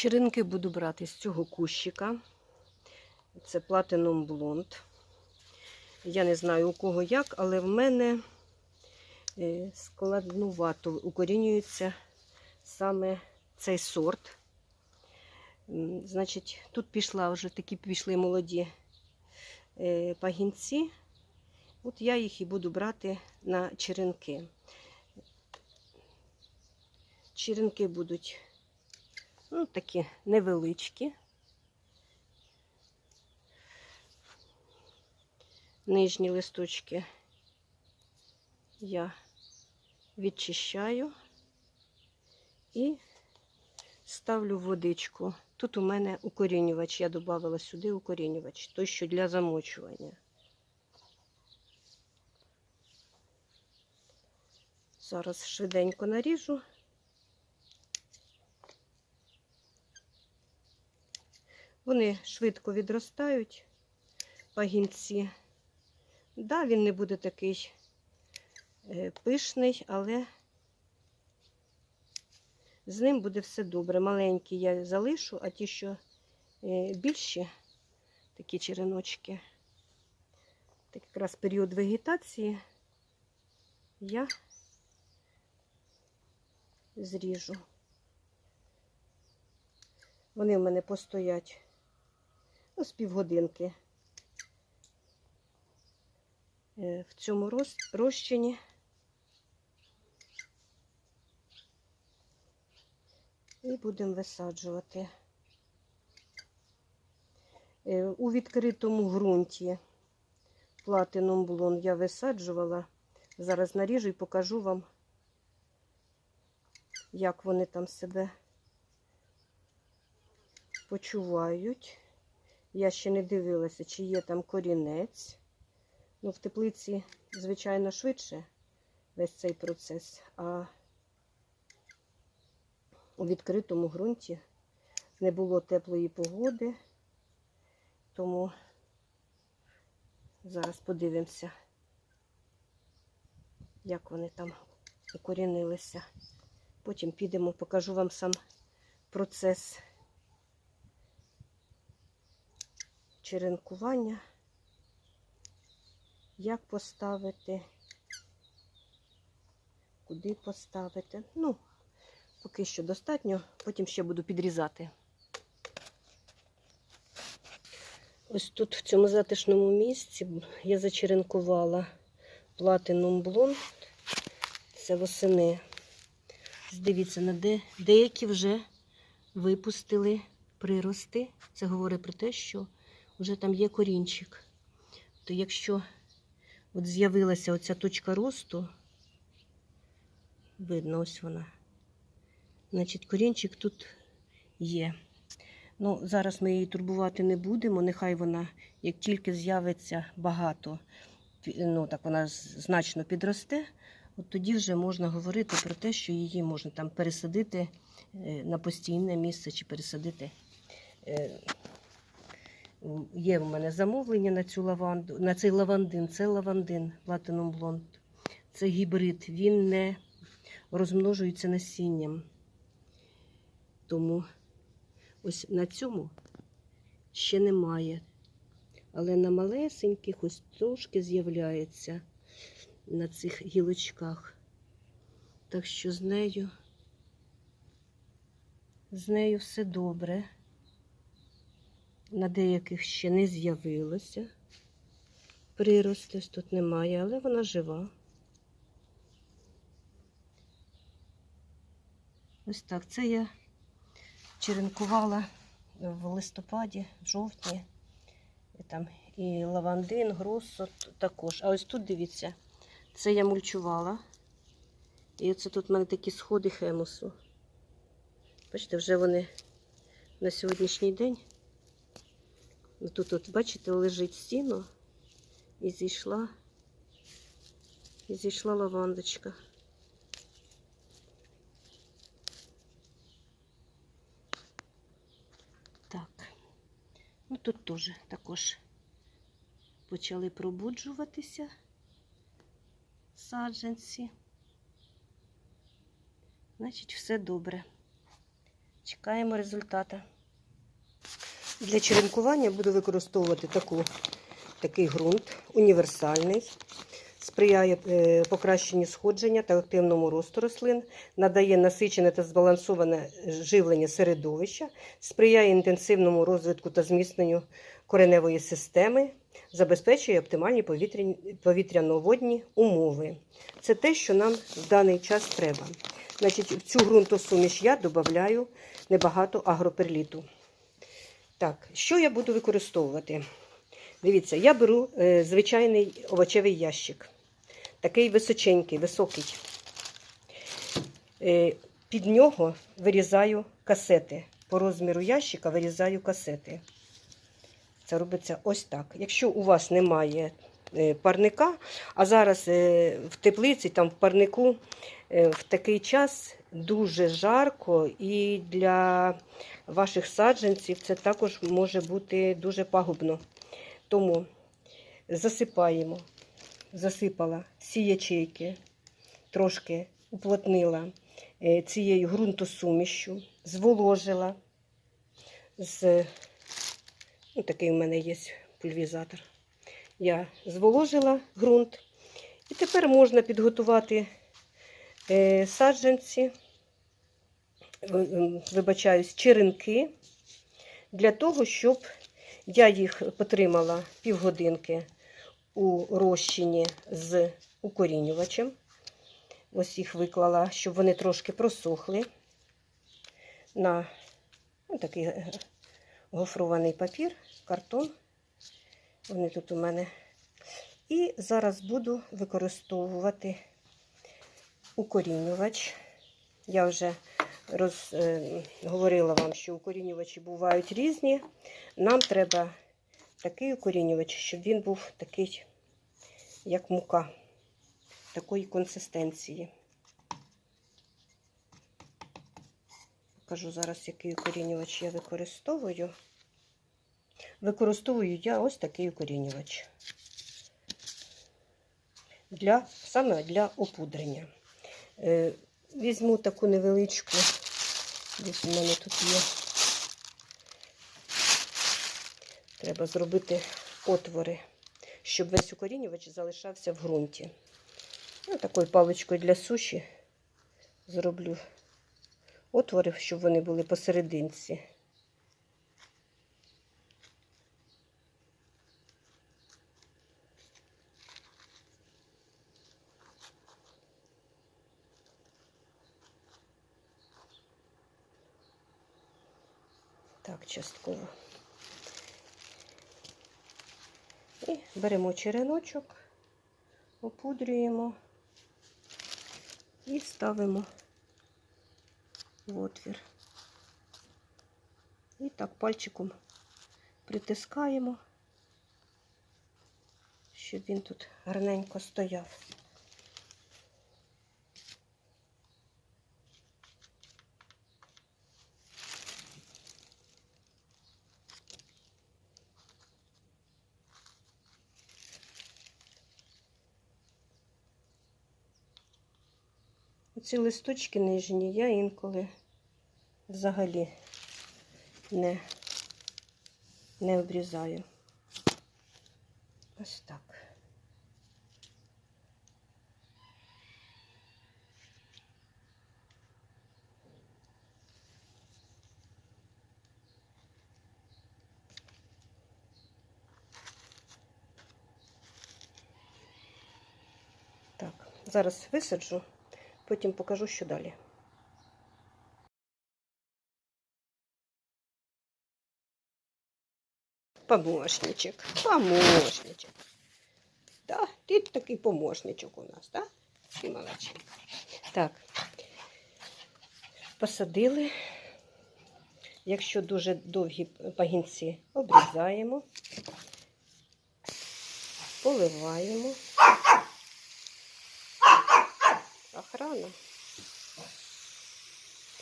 Черенки буду брати з цього кущика. Це Platinum Blonde. Я не знаю у кого як, але в мене е, складнувато укорінюється саме цей сорт. Значить, тут пішла вже такі пішли молоді е, пагінці. От я їх і буду брати на черенки. Черенки будуть ну, такі невеличкі. Нижні листочки я відчищаю і ставлю водичку. Тут у мене укорінювач, я додавала сюди укорінювач, той, що для замочування. Зараз швиденько наріжу. Вони швидко відростають, пагінці. Да, він не буде такий е, пишний, але з ним буде все добре. Маленькі я залишу, а ті, що е, більші, такі череночки, так якраз період вегетації, я зріжу. Вони в мене постоять з півгодинки е, в цьому розчині. І будемо висаджувати. Е, У відкритому ґрунті платином блон я висаджувала. Зараз наріжу і покажу вам, як вони там себе почувають. Я ще не дивилася, чи є там корінець. Ну, в теплиці, звичайно, швидше весь цей процес, а у відкритому ґрунті не було теплої погоди, тому зараз подивимося, як вони там укорінилися. Потім підемо, покажу вам сам процес черенкування, як поставити, куди поставити. Ну, поки що достатньо, потім ще буду підрізати. Ось тут, в цьому затишному місці, я зачеренкувала платином блонд. Це восени. Дивіться, на де деякі вже випустили прирости. Це говорить про те, що вже там є корінчик. То якщо от з'явилася оця точка росту, видно, ось вона. Значить, корінчик тут є. Ну, зараз ми її турбувати не будемо. Нехай вона, як тільки з'явиться багато, ну так вона значно підросте, от тоді вже можна говорити про те, що її можна там пересадити е, на постійне місце чи пересадити. Є в мене замовлення на цю лаванду, на цей лавандин. Це лавандин Platinum Blonde. Це гібрид. Він не розмножується насінням. Тому ось на цьому ще немає. Але на малесеньких ось трошки з'являється на цих гілочках. Так що з нею, з нею все добре. На деяких ще не з'явилося. Прирости тут немає, але вона жива. Ось так. Це я черенкувала в листопаді, в жовтні. І там і лавандин, гроссо також. А ось тут дивіться, це я мульчувала. І оце тут в мене такі сходи хемусу. Бачите, вже вони на сьогоднішній день. Тут, от, бачите, лежить стіно і зійшла, і зійшла лавандочка. Так, ну тут теж також почали пробуджуватися саджанці. Значить, все добре. Чекаємо результата. Для черенкування буду використовувати таку, такий ґрунт універсальний. Сприяє е, покращенню сходження та активному росту рослин, надає насичене та збалансоване живлення середовища, сприяє інтенсивному розвитку та зміцненню кореневої системи, забезпечує оптимальні повітряно-водні умови. Це те, що нам в даний час треба. Значить, в цю ґрунтосуміш я додаю небагато агроперліту. Так, що я буду використовувати? Дивіться, я беру е, звичайний овочевий ящик. Такий височенький, високий. Е, під нього вирізаю касети. По розміру ящика вирізаю касети. Це робиться ось так. Якщо у вас немає е, парника, а зараз е, в теплиці, там в парнику е, в такий час дуже жарко, і для ваших саджанців це також може бути дуже пагубно. Тому засипаємо, засипала всі ячейки, трошки уплотнила е, цією ґрунтосумішю, зволожила з ну, такий у мене є пульвізатор. Я зволожила ґрунт. І тепер можна підготувати саджанці, ви- ем, вибачаюсь, черенки для того, щоб я їх потримала півгодинки у розчині з укорінювачем. Ось їх виклала, щоб вони трошки просохли на такий е, гофрований папір, картон. Вони тут у мене. І зараз буду використовувати укорінювач. Я вже роз, е, говорила вам, що укорінювачі бувають різні. Нам треба такий укорінювач, щоб він був такий, як мука, такої консистенції. Покажу зараз, який укорінювач я використовую. Використовую я ось такий укорінювач. Для, саме для опудрення. Е, візьму таку невеличку, десь у мене тут є. Треба зробити отвори, щоб весь укорінювач залишався в ґрунті. Ну, такою паличкою для суші зроблю отвори, щоб вони були посерединці. Так, частково. І беремо череночок, опудрюємо і ставимо в отвір. І так пальчиком притискаємо, щоб він тут гарненько стояв. Оці листочки нижні я інколи взагалі не, не обрізаю. Ось так. Так, зараз висаджу, потім покажу, що далі. Помощничок, помощничок. Да, ти такий помощничок у нас? Да? Ти молодчик. Так, посадили. Якщо дуже довгі пагінці, обрізаємо, поливаємо. Охрана.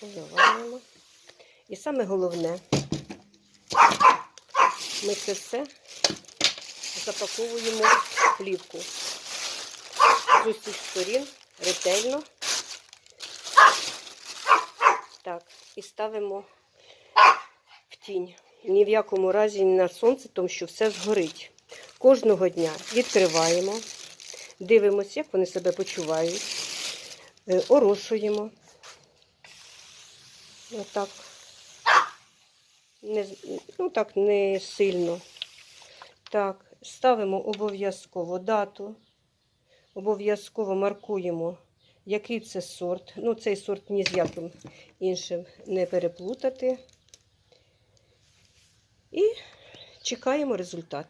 Поливаємо. І саме головне, ми це все запаковуємо в плівку з усіх сторін ретельно. Так, і ставимо в тінь. Ні в якому разі не на сонце, тому що все згорить. Кожного дня відкриваємо, дивимося, як вони себе почувають, орошуємо. Отак. Не, ну так, не сильно. Так, ставимо обов'язково дату. Обов'язково маркуємо, який це сорт. Ну, цей сорт ні з яким іншим не переплутати. І чекаємо результат.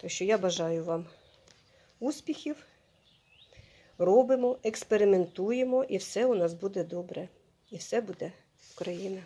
Так що я бажаю вам успіхів. Робимо, експериментуємо, і все у нас буде добре. І все буде Україна.